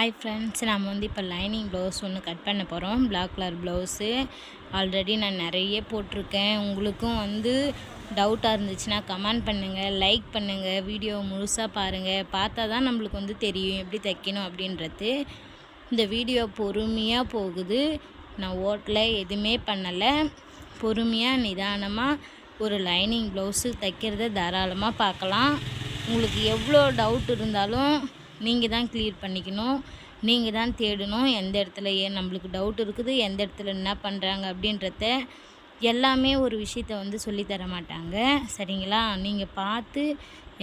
Hi friends நம்ம வந்து இப்போ லைனிங் ப்ளவுஸ் ஒன்று கட் பண்ண போகிறோம் பிளாக் கலர் ப்ளவுஸு ஆல்ரெடி நான் நிறைய போட்டிருக்கேன். உங்களுக்கும் வந்து டவுட்டாக இருந்துச்சுன்னா கமெண்ட் பண்ணுங்கள் லைக் பண்ணுங்கள் வீடியோ முழுசாக பாருங்கள் பார்த்தா தான் நம்மளுக்கு வந்து தெரியும் எப்படி தைக்கணும் அப்படின்றது. இந்த வீடியோ பொறுமையாக போகுது. நான் ஓட்டில் எதுவுமே பண்ணலை. பொறுமையாக நிதானமாக ஒரு லைனிங் ப்ளவுஸு தைக்கிறத தாராளமாக பார்க்கலாம். உங்களுக்கு எவ்வளோ டவுட் இருந்தாலும் நீங்கள் தான் கிளியர் பண்ணிக்கணும். நீங்கள் தான் தேடணும். எந்த இடத்துல ஏன் நம்மளுக்கு டவுட் இருக்குது? எந்த இடத்துல என்ன பண்ணுறாங்க அப்படின்றத எல்லாமே ஒரு விஷயத்த வந்து சொல்லித்தர மாட்டாங்க. சரிங்களா? நீங்கள் பார்த்து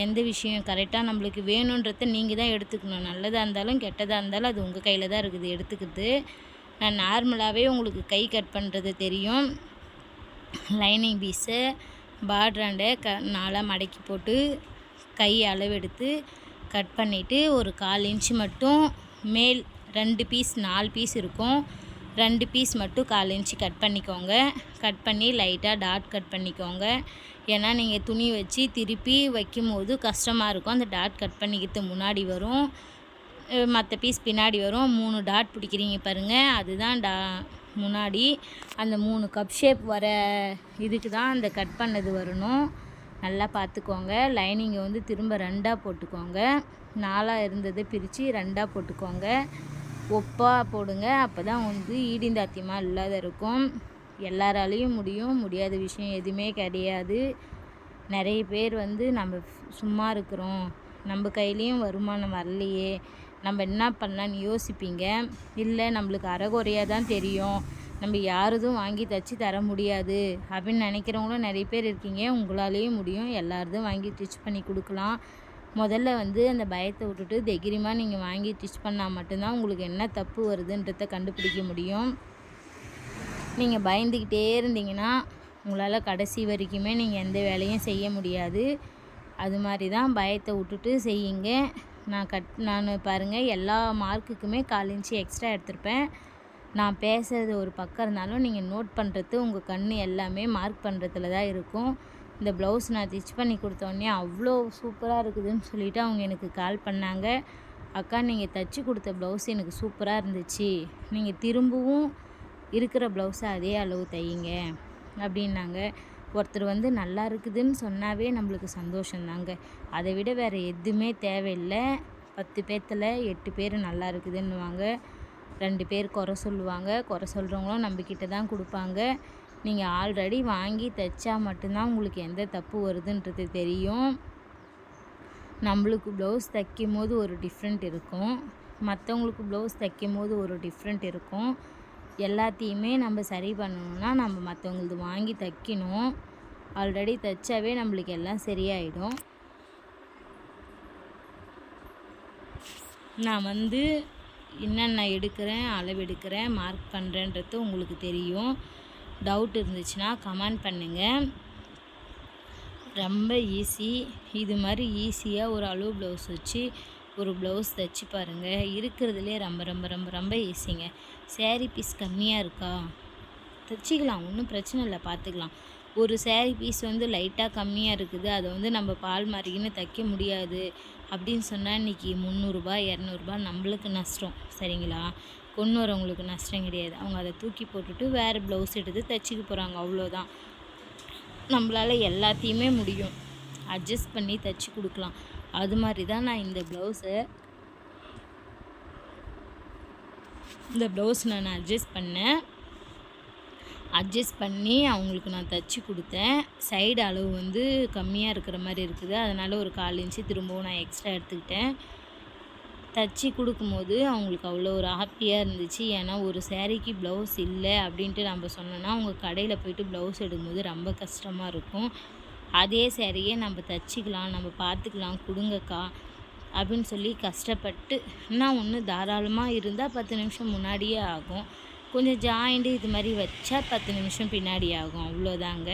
எந்த விஷயம் கரெக்டாக நம்மளுக்கு வேணுன்றத நீங்கள் தான் எடுத்துக்கணும். நல்லதாக இருந்தாலும் கெட்டதாக இருந்தாலும் அது உங்கள் கையில் தான் இருக்குது. எடுத்துக்கிறது நான் நார்மலாகவே உங்களுக்கு கை கட் பண்ணுறது தெரியும். லைனிங் பீஸை பார்ட்ராண்டை க நாளாக மடக்கி போட்டு கை அளவெடுத்து கட் பண்ணிவிட்டு ஒரு கால் இன்ச்சு மட்டும் மேல் ரெண்டு பீஸ் நாலு பீஸ் இருக்கும். ரெண்டு பீஸ் மட்டும் கால் இன்ச்சு கட் பண்ணிக்கோங்க. கட் பண்ணி லைட்டாக டாட் கட் பண்ணிக்கோங்க. ஏன்னா நீங்கள் துணி வச்சு திருப்பி வைக்கும் போது கஷ்டமாக இருக்கும். அந்த டாட் கட் பண்ணிக்கிறது முன்னாடி வரும். மற்ற பீஸ் பின்னாடி வரும். மூணு டாட் பிடிக்கிறீங்க பாருங்கள் அதுதான் டா முன்னாடி. அந்த மூணு கப் ஷேப் வர இதுக்கு தான் அந்த கட் பண்ணது வரணும். நல்லா பார்த்துக்கோங்க. லைனிங்கை வந்து திரும்ப ரெண்டாக போட்டுக்கோங்க. நாலாக இருந்ததை பிரித்து ரெண்டாக போட்டுக்கோங்க. ஒப்பாக போடுங்க. அப்போ தான் வந்து ஈடிந்தாத்தியமாக இல்லாத இருக்கும். எல்லாராலையும் முடியும். முடியாத விஷயம் எதுவுமே கிடையாது. நிறைய பேர் வந்து நம்ம சும்மா இருக்கிறோம். நம்ம கையிலையும் வருமானம் வரலையே. நம்ம என்ன பண்ணலான்னு யோசிப்பீங்க? இல்லை நம்மளுக்கு அறகுறையாக தான் தெரியும். நம்ம யாரதும் வாங்கி தைச்சி தர முடியாது அப்படின்னு நினைக்கிறவங்களும் நிறைய பேர் இருக்கீங்க. உங்களாலேயும் முடியும். எல்லாரதும் வாங்கி ஸ்டிச் பண்ணி கொடுக்கலாம். முதல்ல வந்து அந்த பயத்தை விட்டுட்டு தைரியமாக நீங்கள் வாங்கி ஸ்டிச் பண்ணால் மட்டும்தான் உங்களுக்கு என்ன தப்பு வருதுன்றத கண்டுபிடிக்க முடியும். நீங்கள் பயந்துக்கிட்டே இருந்தீங்கன்னா உங்களால் கடைசி வரைக்குமே நீங்கள் எந்த வேலையும் செய்ய முடியாது. அது மாதிரி தான் பயத்தை விட்டுட்டு செய்யுங்க. நான் கட் நான் பாருங்கள் எல்லா மார்க்குக்குமே கால் இன்ச்சு எக்ஸ்ட்ரா எடுத்திருப்பேன். நான் பேசுகிறது ஒரு பக்கம் இருந்தாலும் நீங்கள் நோட் பண்ணுறது உங்கள் கண் எல்லாமே மார்க் பண்ணுறதுல தான் இருக்கும். இந்த ப்ளவுஸ் நான் ஸ்டிச் பண்ணி கொடுத்தோடனே அவ்வளோ சூப்பராக இருக்குதுன்னு சொல்லிவிட்டு அவங்க எனக்கு கால் பண்ணாங்க. அக்கா நீங்கள் தைச்சி கொடுத்த ப்ளவுஸ் எனக்கு சூப்பராக இருந்துச்சு. நீங்கள் திரும்பவும் இருக்கிற ப்ளவுஸை அதே அளவு தையுங்க அப்படின்னாங்க. ஒருத்தர் வந்து நல்லா இருக்குதுன்னு சொன்னாவே நம்மளுக்கு சந்தோஷந்தாங்க. அதை விட வேறு எதுவுமே தேவையில்லை. பத்து பேர்த்தில் எட்டு பேர் நல்லா இருக்குதுன்னுவாங்க. ரெண்டு பேர் குறை சொல்லுவாங்க. குறை சொல்கிறவங்களும் நம்மக்கிட்ட தான் கொடுப்பாங்க. நீங்கள் ஆல்ரெடி வாங்கி தைச்சா மட்டும்தான் உங்களுக்கு எந்த தப்பு வருதுன்றது தெரியும். நம்மளுக்கு ப்ளவுஸ் தைக்கும் போது ஒரு டிஃப்ரெண்ட் இருக்கும். மற்றவங்களுக்கு ப்ளவுஸ் தைக்கும் போது ஒரு டிஃப்ரெண்ட் இருக்கும். எல்லாத்தையுமே நம்ம சரி பண்ணணும்னா நம்ம மற்றவங்களது வாங்கி தைக்கணும். ஆல்ரெடி தைச்சாவே நம்மளுக்கு எல்லாம் சரியாயிடும். நான் வந்து என்னென்ன எடுக்கிறேன் அளவு எடுக்கிறேன் மார்க் பண்ணுறேன்றது உங்களுக்கு தெரியும். டவுட் இருந்துச்சுன்னா கமெண்ட் பண்ணுங்கள் ரொம்ப ஈஸி இது மாதிரி ஈஸியாக ஒரு அளவு ப்ளவுஸ் வச்சு ஒரு ப்ளவுஸ் தைச்சி பாருங்கள் இருக்கிறதுலே ரொம்ப ரொம்ப ரொம்ப ரொம்ப ஈஸிங்க சேரீ பீஸ் கம்மியாக இருக்கா? தைச்சிக்கலாம் ஒன்றும் பிரச்சனை இல்லை பார்த்துக்கலாம். ஒரு சேரீ பீஸ் வந்து லைட்டாக கம்மியாக இருக்குது. அதை வந்து நம்ம பால் மாறிக்கின்னு தைக்க முடியாது. அப்படின்னு சொன்னால் இன்றைக்கி முந்நூறுரூபா இரநூறுபா நம்மளுக்கு நஷ்டம். சரிங்களா? கொண்டு வரவங்களுக்கு நஷ்டம் கிடையாது. அவங்க அதை தூக்கி போட்டுட்டு வேறு ப்ளவுஸ் எடுத்து தைச்சிக்க போகிறாங்க அவ்வளோதான் நம்மளால் எல்லாத்தையுமே முடியும். அட்ஜஸ்ட் பண்ணி தைச்சி கொடுக்கலாம். அது மாதிரி தான் நான் இந்த ப்ளவுஸை இந்த ப்ளவுஸ் நான் அட்ஜஸ்ட் பண்ணேன். அட்ஜஸ்ட் பண்ணி அவங்களுக்கு நான் தைச்சி கொடுத்தேன். சைடு அளவு வந்து கம்மியாக இருக்கிற மாதிரி இருக்குது. அதனால் ஒரு கால் இன்ச்சு திரும்பவும் நான் எக்ஸ்ட்ரா எடுத்துக்கிட்டேன். தைச்சி கொடுக்கும்போது அவங்களுக்கு அவ்வளோ ஒரு ஹாப்பியாக இருந்துச்சு. ஏன்னா ஒரு சேரீக்கு ப்ளவுஸ் இல்லை அப்படின்ட்டு நம்ம சொன்னோன்னா அவங்க கடையில் போயிட்டு ப்ளவுஸ் எடுக்கும்போது ரொம்ப கஷ்டமாக இருக்கும். அதே சேரீயே நம்ம தைச்சிக்கலாம் நம்ம பார்த்துக்கலாம் கொடுங்கக்கா அப்படின்னு சொல்லி கஷ்டப்பட்டு இன்னும் ஒன்று தாராளமாக இருந்தால் பத்து நிமிஷம் முன்னாடியே ஆகும். கொஞ்சம் ஜாயிண்ட்டு இது மாதிரி வச்சா பத்து நிமிஷம் பின்னாடி ஆகும். அவ்வளோதாங்க.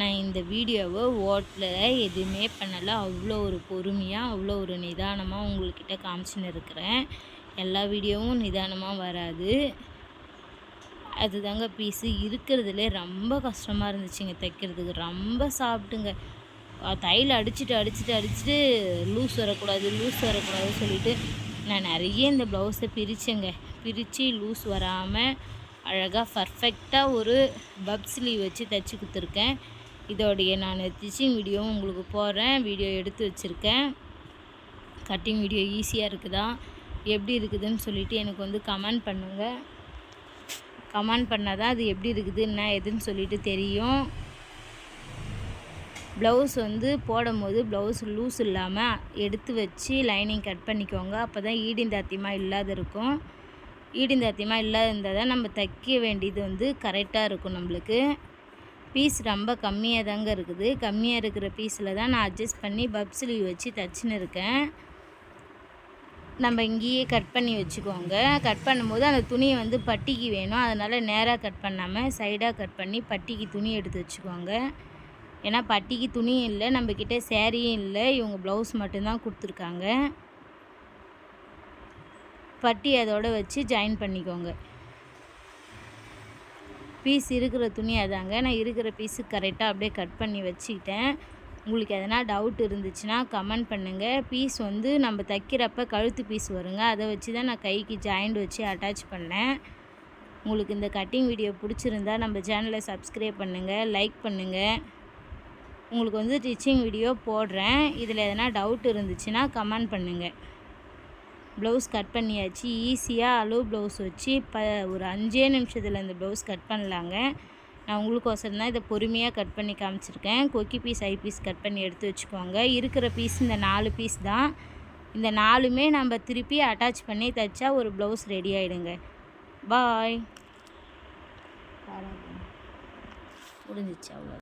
நான் இந்த வீடியோவை ஓட்டில் எதுவுமே பண்ணலை. அவ்வளோ ஒரு பொறுமையாக அவ்வளோ ஒரு நிதானமாக உங்கள்கிட்ட காமிச்சின்னு இருக்கிறேன். எல்லா வீடியோவும் நிதானமாக வராது. அதுதாங்க பீஸு. இருக்கிறதுலே ரொம்ப கஷ்டமாக இருந்துச்சுங்க தைக்கிறதுக்கு. ரொம்ப சாப்பிட்டுங்க. தையில் அடிச்சுட்டு அடிச்சுட்டு அடிச்சுட்டு லூஸ் வரக்கூடாது லூஸ் வரக்கூடாதுன்னு சொல்லிட்டு நான் நிறைய இந்த ப்ளவுஸை பிரித்தேங்க பிரித்து லூஸ் வராமல் அழகாக பர்ஃபெக்டாக ஒரு பப் ஸ்லீவ் வச்சு தைச்சி கொடுத்துருக்கேன். இதோடைய நான் ஸ்டிச்சிங் வீடியோவும் உங்களுக்கு போடுறேன். வீடியோ எடுத்து வச்சுருக்கேன். கட்டிங் வீடியோ ஈஸியாக இருக்குதா? எப்படி இருக்குதுன்னு சொல்லிவிட்டு எனக்கு வந்து கமெண்ட் பண்ணுங்கள் கமெண்ட் பண்ணால் தான் அது எப்படி இருக்குது என்ன எதுன்னு சொல்லிட்டு தெரியும். ப்ளவுஸ் வந்து போடும்போது ப்ளவுஸ் லூஸ் இல்லாமல் எடுத்து வச்சு லைனிங் கட் பண்ணிக்கோங்க. அப்போ தான் ஈடிந்தாத்தியமாக இல்லாத இருக்கும். ஈடிந்தாத்தியமாக இல்லாத இருந்தால் தான் நம்ம தைக்க வேண்டியது வந்து கரெக்டாக இருக்கும் நம்மளுக்கு. பீஸ் ரொம்ப கம்மியாக தாங்க இருக்குது. கம்மியாக இருக்கிற பீஸில் தான் நான் அட்ஜஸ்ட் பண்ணி பப் ஸ்லீவ் வச்சு தச்சுன்னு இருக்கேன். நம்ம இங்கேயே கட் பண்ணி வச்சுக்கோங்க. கட் பண்ணும்போது அந்த துணியை வந்து பட்டிக்கு வேணும். அதனால் நேராக கட் பண்ணாமல் சைடாக கட் பண்ணி பட்டிக்கு துணி எடுத்து வச்சுக்கோங்க. ஏன்னா பட்டிக்கு துணியும் இல்லை நம்மக்கிட்ட சேரீயும் இல்லை இவங்க ப்ளவுஸ் மட்டும்தான் கொடுத்துருக்காங்க. பட்டி அதோட வச்சு ஜாயின் பண்ணிக்கோங்க. பீஸ் இருக்கிற துணி அதாங்க. நான் இருக்கிற பீஸு கரெக்டாக அப்படியே கட் பண்ணி வச்சுக்கிட்டேன். உங்களுக்கு எதனா டவுட் இருந்துச்சுன்னா கமெண்ட் பண்ணுங்கள் பீஸ் வந்து நம்ம தைக்கிறப்ப கழுத்து பீஸ் வருங்க. அதை வச்சு தான் நான் கைக்கு ஜாயிண்ட் வச்சு அட்டாச் பண்ணேன். உங்களுக்கு இந்த கட்டிங் வீடியோ பிடிச்சிருந்தா நம்ம சேனலை சப்ஸ்கிரைப் பண்ணுங்கள் லைக் பண்ணுங்கள் உங்களுக்கு வந்து ஸ்டிச்சிங் வீடியோ போடுறேன். இதில் எதனா டவுட் இருந்துச்சுன்னா கமெண்ட் பண்ணுங்கள் ப்ளவுஸ் கட் பண்ணியாச்சு. ஈஸியாக அளவு ப்ளவுஸ் வச்சு ப ஒரு அஞ்சே நிமிஷத்தில் இந்த ப்ளவுஸ் கட் பண்ணலாங்க. நான் உங்களுக்கோசரம் தான் இதை பொறுமையாக கட் பண்ணி காமிச்சிருக்கேன். கொக்கி பீஸ் ஐ பீஸ் கட் பண்ணி எடுத்து வச்சுக்கோங்க. இருக்கிற பீஸ் இந்த நாலு பீஸ் தான். இந்த நாலுமே நம்ம திருப்பி அட்டாச் பண்ணி தைச்சா ஒரு ப்ளவுஸ் ரெடி ஆகிடுங்க பாய் முடிஞ்சிச்சு அவ்வளோ